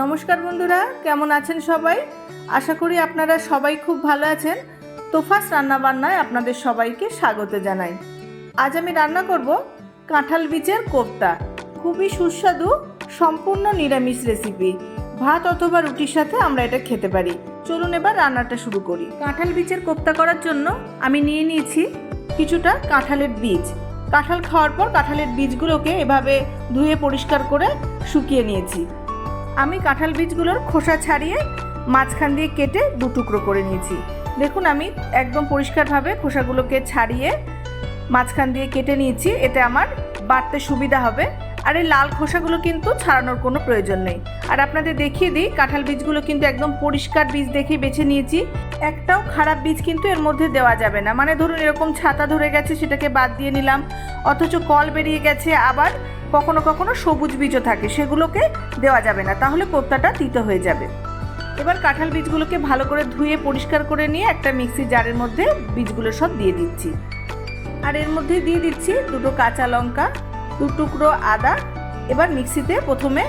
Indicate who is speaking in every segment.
Speaker 1: নমস্কার বন্ধুরা, কেমন আছেন সবাই? আশা করি আপনারা সবাই খুব ভালো আছেন। তোফাস রান্নাবান্নায় আপনাদের সবাইকে স্বাগত জানাই। আজ আমি রান্না করব কাঁঠাল বীজের কোপ্তা খুবই সুস্বাদু, সম্পূর্ণ নিরামিষ রেসিপি ভাত অথবা রুটির সাথে আমরা এটা খেতে পারি। চলুন এবার রান্নাটা শুরু করি। কাঁঠাল বীজের কোপ্তা করার জন্য আমি নিয়ে নিয়েছি কিছুটা কাঁঠালের বীজ। কাঁঠাল খাওয়ার পর কাঁঠালের বীজগুলোকে এভাবে ধুয়ে পরিষ্কার করে শুকিয়ে নিয়েছি। আমি কাঁঠাল বীজগুলোর খোসা ছাড়িয়ে মাঝখান দিয়ে কেটে দু টুকরো করে নিয়েছি। দেখুন, আমি একদম পরিষ্কারভাবে খোসাগুলোকে ছাড়িয়ে মাঝখান দিয়ে কেটে নিয়েছি। এতে আমার বাড়তে সুবিধা হবে। আর এই লাল খোসাগুলো কিন্তু ছাড়ানোর কোনো প্রয়োজন নেই। আর আপনাদের দেখিয়ে দিই, কাঁঠাল বীজগুলো কিন্তু একদম পরিষ্কার বীজ দেখেই বেছে নিয়েছি। একটাও খারাপ বীজ কিন্তু এর মধ্যে দেওয়া যাবে না। মানে ধরুন এরকম ছাতা ধরে গেছে, সেটাকে বাদ দিয়ে নিলাম। অথচ কল বেরিয়ে গেছে, আবার কখনো কখনো সবুজ বীজও থাকে, সেগুলোকে দেওয়া যাবে না। তাহলে কোপ্তাটা তিতো হয়ে যাবে। এবার কাঁঠাল বীজগুলোকে ভালো করে ধুয়ে, পরিষ্কার করে নিয়ে একটা মিক্সি জারের মধ্যে বীজগুলো সব দিয়ে দিচ্ছি। আর এর মধ্যে দিয়ে দিচ্ছি দুটো কাঁচা লঙ্কা, দু টুকরো আদা। এবার মিক্সিতে প্রথমে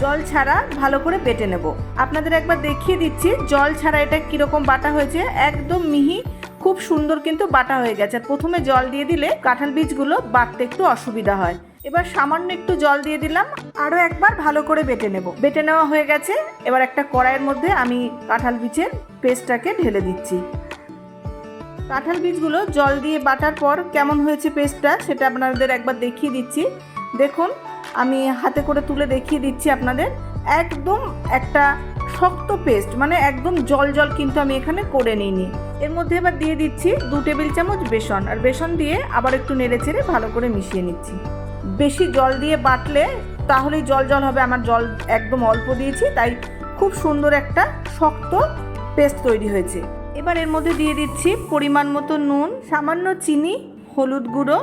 Speaker 1: জল ছাড়া ভালো করে বেটে নেব। আপনাদের একবার দেখিয়ে দিচ্ছি, জল ছাড়া এটা কীরকম বাটা হয়েছে। একদম মিহি, খুব সুন্দর কিন্তু বাটা হয়ে গেছে। প্রথমে জল দিয়ে দিলে কাঁঠাল বীজগুলো বাটতে একটু অসুবিধা হয়। এবার সামান্য একটু জল দিয়ে দিলাম, আরও একবার ভালো করে বেটে নেব। বেটে নেওয়া হয়ে গেছে। এবার একটা কড়াইয়ের মধ্যে আমি কাঁঠাল বীজের পেস্টটাকে ঢেলে দিচ্ছি। কাঁঠাল বীজগুলো জল দিয়ে বাটার পর কেমন হয়েছে পেস্টটা, সেটা আপনাদের একবার দেখিয়ে দিচ্ছি। দেখুন আমি হাতে করে তুলে দেখিয়ে দিচ্ছি আপনাদের। একদম একটা শক্ত পেস্ট মানে একদম জল জল কিন্তু আমি এখানে করে নিইনি। এর মধ্যে এবার দিয়ে দিচ্ছি দু টেবিল চামচ বেসন, আর বেসন দিয়ে আবার একটু নেড়ে চেড়ে ভালো করে মিশিয়ে নিচ্ছি। বেশি জল দিয়ে বাটলে তাহলেই জল জল হবে, আমার জল একদম অল্প দিয়েছি, তাই খুব সুন্দর একটা শক্ত পেস্ট তৈরি হয়েছে। এবার এর মধ্যে দিয়ে দিচ্ছি পরিমাণ মতো নুন, সামান্য চিনি, হলুদ গুঁড়ো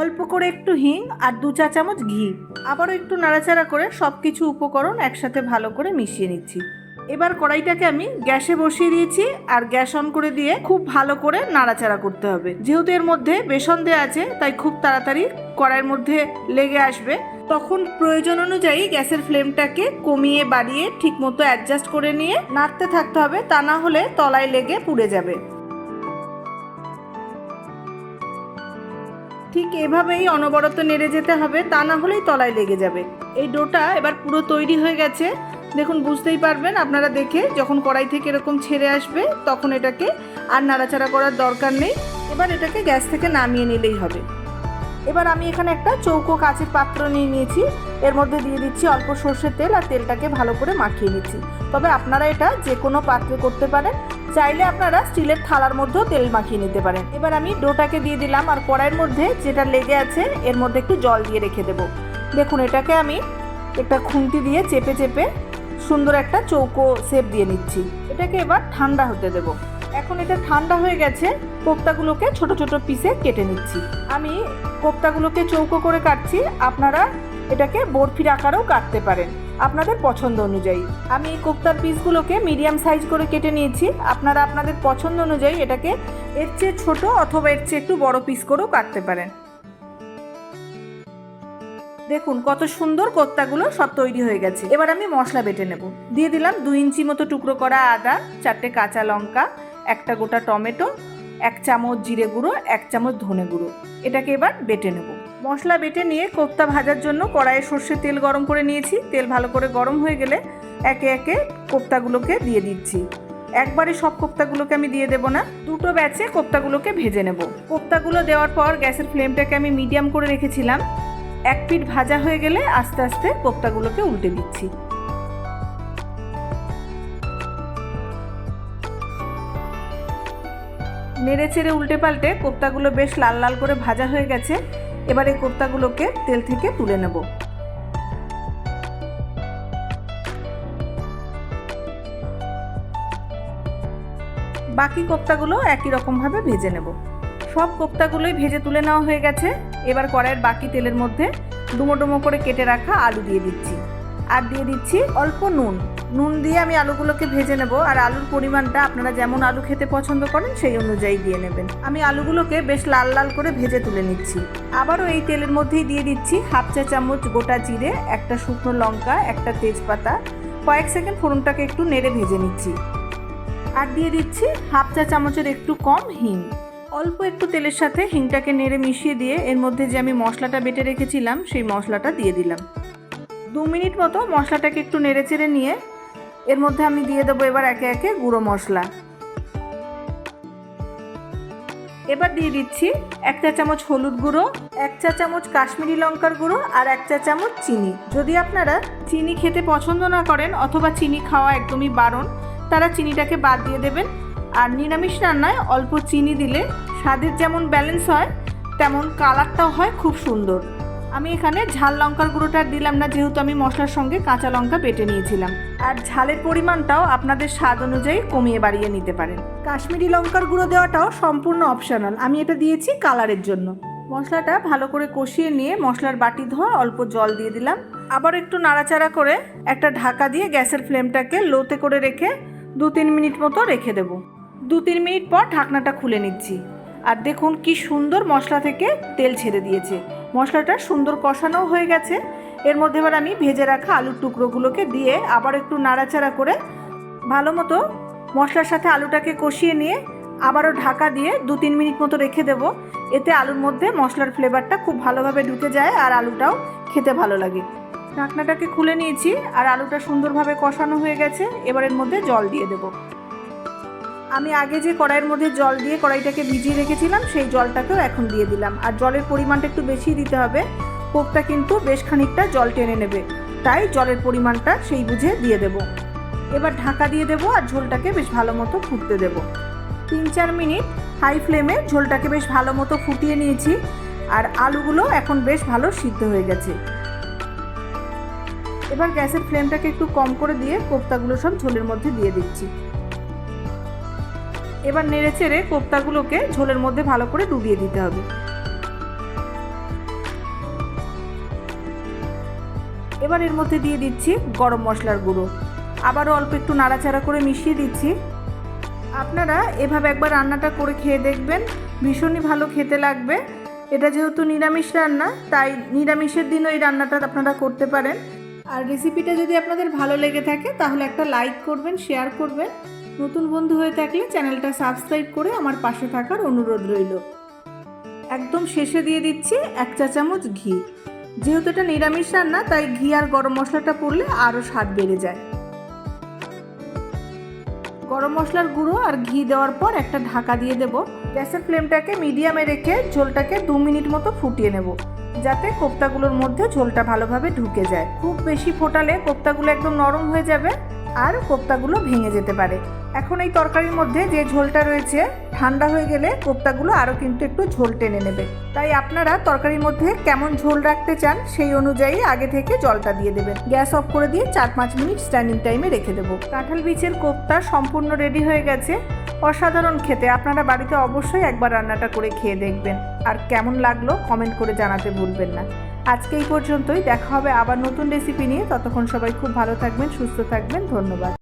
Speaker 1: অল্প করে একটু হিং আর দু চা চামচ ঘি। আবারও একটু নাড়াচাড়া করে সব কিছু উপকরণ একসাথে ভালো করে মিশিয়ে নিচ্ছি। এবার কড়াইটাকে আমি গ্যাসে বসিয়ে দিয়েছি আর গ্যাস অন করে দিয়ে খুব ভালো করে নাড়াচাড়া করতে হবে। যেহেতু এর মধ্যে বেসন দেওয়া আছে, তাই খুব তাড়াতাড়ি কড়াইয়ের মধ্যে লেগে আসবে। তখন প্রয়োজন অনুযায়ী গ্যাসের ফ্লেমটাকে কমিয়ে বাড়িয়ে ঠিকমতো অ্যাডজাস্ট করে নিয়ে নাড়তে থাকতে হবে, তা না হলে তলায় লেগে পুড়ে যাবে। ঠিক এভাবেই অনবরত নেড়ে যেতে হবে, তা না হলেই তলায় লেগে যাবে। এই ডোটা এবার পুরো তৈরি হয়ে গেছে। দেখুন, বুঝতেই পারবেন আপনারা দেখে যখন কড়াই থেকে এরকম ছেড়ে আসবে, তখন এটাকে আর নাড়াচাড়া করার দরকার নেই। এবার এটাকে গ্যাস থেকে নামিয়ে নিলেই হবে। এবার আমি এখানে একটা চৌকো কাঁচের পাত্র নিয়ে নিয়েছি। এর মধ্যে দিয়ে দিচ্ছি অল্প সর্ষের তেল আর তেলটাকে ভালো করে মাখিয়ে নিচ্ছি। তবে আপনারা এটা যে কোনো পাত্রে করতে পারেন। চাইলে আপনারা স্টিলের থালার মধ্যেও তেল মাখিয়ে নিতে পারেন। এবার আমি ডোটাকে দিয়ে দিলাম আর কড়াইয়ের মধ্যে যেটা লেগে আছে, এর মধ্যে একটু জল দিয়ে রেখে দেবো। দেখুন, এটাকে আমি একটা খুন্তি দিয়ে চেপে চেপে সুন্দর একটা চৌকো শেপ দিয়ে নিচ্ছি। এটাকে এবার ঠান্ডা হতে দেব। এখন এটা ঠান্ডা হয়ে গেছে, কোপ্তাগুলোকে ছোট ছোট পিসে কেটে নিচ্ছি। আমি কোপ্তাগুলোকে চৌকো করে কাটছি, আপনারা এটাকে বরফির আকারেও কাটতে পারেন। আপনাদের পছন্দ অনুযায়ী। আমি এই কোপ্তার পিসগুলোকে মিডিয়াম সাইজ করে কেটে নিয়েছি। আপনারা আপনাদের পছন্দ অনুযায়ী এটাকে এর চেয়ে ছোট অথবা এর চেয়ে একটু বড় পিস করেও কাটতে পারেন। দেখুন কত সুন্দর কোত্তাগুলো সব তৈরি হয়ে গেছে। এবার আমি মশলা বেটে নেব। দিয়ে দিলাম দুই ইঞ্চি মতো টুকরো করা আদা, চারটে কাঁচা লঙ্কা, একটা গোটা টমেটো, এক চামচ জিরে গুঁড়ো, এক চামচ ধনে গুঁড়ো। এটাকে এবার বেটে নেব। মশলা বেটে নিয়ে কোপ্তা ভাজার জন্য কড়াইয়ে সর্ষের তেল গরম করে নিয়েছি। তেল ভালো করে গরম হয়ে গেলে একে একে কোপ্তাগুলোকে দিয়ে দিচ্ছি। একবারে সব কোপ্তাগুলোকে আমি দিয়ে দেবো না। দুটো ব্যাচে কোপ্তাগুলোকে ভেজে নেব। কোপ্তাগুলো দেওয়ার পর গ্যাসের ফ্লেমটাকে আমি মিডিয়াম করে রেখেছিলাম। এক পিঠ ভাজা হয়ে গেলে আস্তে আস্তে কোপ্তাগুলোকে উল্টে দিচ্ছি। নেড়ে চেড়ে উল্টে পাল্টে কোপ্তাগুলো বেশ লাল লাল করে ভাজা হয়ে গেছে। এবার এই কোপ্তাগুলোকে তেল থেকে তুলে নেব। বাকি কোপ্তাগুলো একই রকমভাবে ভেজে নেব। সব কোপ্তাগুলোই ভেজে তুলে নেওয়া হয়ে গেছে। এবার কড়াইয়ের বাকি তেলের মধ্যে ডুমো ডুমো করে কেটে রাখা আলু দিয়ে দিচ্ছি। আর দিয়ে দিচ্ছি অল্প নুন। নুন দিয়ে আমি আলুগুলোকে ভেজে নেব আর আলুর পরিমাণটা আপনারা যেমন আলু খেতে পছন্দ করেন সেই অনুযায়ী দিয়ে নেবেন। আমি আলুগুলোকে বেশ লাল লাল করে ভেজে তুলে নিচ্ছি। আবারও এই তেলের মধ্যেই দিয়ে দিচ্ছি হাফ চা চামচ গোটা জিরে, একটা শুকনো লঙ্কা, একটা তেজপাতা। কয়েক সেকেন্ড ফোড়নটাকে একটু নেড়ে ভেজে নিচ্ছি। আর দিয়ে দিচ্ছি হাফ চা চামচের একটু কম হিং। অল্প একটু তেলের সাথে হিংটাকে নেড়ে মিশিয়ে দিয়ে এর মধ্যে যে আমি মশলাটা বেটে রেখেছিলাম, সেই মশলাটা দিয়ে দিলাম। দু মিনিট মতো মশলাটাকে একটু নেড়ে চেড়ে নিয়ে এর মধ্যে আমি দিয়ে দেবো এবার একে একে গুঁড়ো মশলা। এবার দিয়ে দিচ্ছি এক চা চামচ হলুদ গুঁড়ো, এক চা চামচ কাশ্মীরি লঙ্কার গুঁড়ো আর এক চা চামচ চিনি। যদি আপনারা চিনি খেতে পছন্দ না করেন অথবা চিনি খাওয়া একদমই বারণ, তারা চিনিটাকে বাদ দিয়ে দেবেন। আর নিরামিষ রান্নায় অল্প চিনি দিলে স্বাদের যেমন ব্যালেন্স হয়, তেমন কালারটাও হয় খুব সুন্দর। আমি এখানে ঝাল লঙ্কার গুঁড়োটা দিলাম না, যেহেতু আমি মশলার সঙ্গে কাঁচা লঙ্কা বেটে নিয়েছিলাম। আর ঝালের পরিমাণটাও আপনাদের স্বাদ অনুযায়ী কমিয়ে বাড়িয়ে নিতে পারেন। কাশ্মীরি লঙ্কার গুঁড়ো দেওয়াটাও সম্পূর্ণ অপশনাল। আমি এটা দিয়েছি কালারের জন্য। মশলাটা ভালো করে কষিয়ে নিয়ে মশলার বাটি ধোয়া অল্প জল দিয়ে দিলাম। আবার একটু নাড়াচাড়া করে একটা ঢাকা দিয়ে গ্যাসের ফ্লেমটাকে লোতে করে রেখে দু তিন মিনিট মতো রেখে দেবো। দু তিন মিনিট পর ঢাকনাটা খুলে নিচ্ছি। আর দেখুন কি সুন্দর মশলা থেকে তেল ছেড়ে দিয়েছে। মশলাটা সুন্দর কষানো হয়ে গেছে। এর মধ্যে এবার আমি ভেজে রাখা আলুর টুকরোগুলোকে দিয়ে আবার একটু নাড়াচাড়া করে ভালো মতো মশলার সাথে আলুটাকে কষিয়ে নিয়ে আবারও ঢাকা দিয়ে দু তিন মিনিট মতো রেখে দেবো। এতে আলুর মধ্যে মশলার ফ্লেভারটা খুব ভালোভাবে ঢুকে যায় আর আলুটাও খেতে ভালো লাগে। ঢাকনাটাকে খুলে নিয়েছি আর আলুটা সুন্দরভাবে কষানো হয়ে গেছে। এবার এর মধ্যে জল দিয়ে দেবো। আমি আগে যে কড়াইয়ের মধ্যে জল দিয়ে কড়াইটাকে ভিজিয়ে রেখেছিলাম, সেই জলটাকেও এখন দিয়ে দিলাম। আর জলের পরিমাণটা একটু বেশি দিতে হবে। কোকটা কিন্তু বেশ খানিকটা জল টেনে নেবে। তাই জলের পরিমাণটা সেই বুঝে দিয়ে দেব। এবার ঢাকা দিয়ে দেবো আর ঝোলটাকে বেশ ভালো মতো ফুটতে দেব। তিন চার মিনিট হাই ফ্লেমে ঝোলটাকে বেশ ভালো মতো ফুটিয়ে নিয়েছি আর আলুগুলো এখন বেশ ভালো সিদ্ধ হয়ে গেছে। এবার গ্যাসের ফ্লেমটাকে একটু কম করে দিয়ে কোপ্তাগুলো সব ঝোলের মধ্যে দিয়ে দিচ্ছি। এবার নেড়ে চেড়ে কোপ্তাগুলোকে ঝোলের মধ্যে ভালো করে ডুবিয়ে দিতে হবে। এবার এর মধ্যে দিয়ে দিচ্ছি গরম মশলার গুঁড়ো। আবারও অল্প একটু নাড়াচাড়া করে মিশিয়ে দিচ্ছি। আপনারা এভাবে একবার রান্নাটা করে খেয়ে দেখবেন। ভীষণই ভালো খেতে লাগবে। এটা যেহেতু নিরামিষ রান্না, তাই নিরামিষের দিনও এই রান্নাটা আপনারা করতে পারেন। আর রেসিপিটা যদি আপনাদের ভালো লেগে থাকে, তাহলে একটা লাইক করবেন শেয়ার করবেন। নতুন বন্ধু হয়ে থাকলে চ্যানেলটা সাবস্ক্রাইব করে আমার পাশে থাকার অনুরোধ রইল। একদম শেষে দিয়ে দিচ্ছি এক চা চামচ ঘি। যেহেতু এটা নিরামিষ রান্না, তাই ঘি আর গরম মশলাটা পড়লে আরও স্বাদ বেড়ে যায়। গরম মশলার গুঁড়ো আর ঘি দেওয়ার পর একটা ঢাকা দিয়ে দেব। গ্যাসের ফ্লেমটাকে মিডিয়ামে রেখে ঝোলটাকে দু মিনিট মতো ফুটিয়ে নেব, যাতে কোপ্তাগুলোর মধ্যে ঝোলটা ভালোভাবে ঢুকে যায়। খুব বেশি ফোটালে কোপ্তাগুলো একদম নরম হয়ে যাবে। আর কোপ্তাগুলো ভেঙে যেতে পারে। এখন এই তরকারির মধ্যে যে ঝোলটা রয়েছে, ঠান্ডা হয়ে গেলে কোপ্তাগুলো আরও কিন্তু একটু ঝোল টেনে নেবে। তাই আপনারা তরকারির মধ্যে কেমন ঝোল রাখতে চান সেই অনুযায়ী আগে থেকে জলটা দিয়ে দেবেন। গ্যাস অফ করে দিয়ে চার পাঁচ মিনিট স্ট্যান্ডিং টাইমে রেখে দেবো। কাঁঠাল বীজের কোপ্তা সম্পূর্ণ রেডি হয়ে গেছে। অসাধারণ খেতে। আপনারা বাড়িতে অবশ্যই একবার রান্নাটা করে খেয়ে দেখবেন। আর কেমন লাগল কমেন্ট করে জানাতে ভুলবেন না। আজকে এই পর্যন্তই। দেখা হবে আবার নতুন রেসিপি নিয়ে। ততক্ষণ সবাই খুব ভালো থাকবেন, সুস্থ থাকবেন। ধন্যবাদ।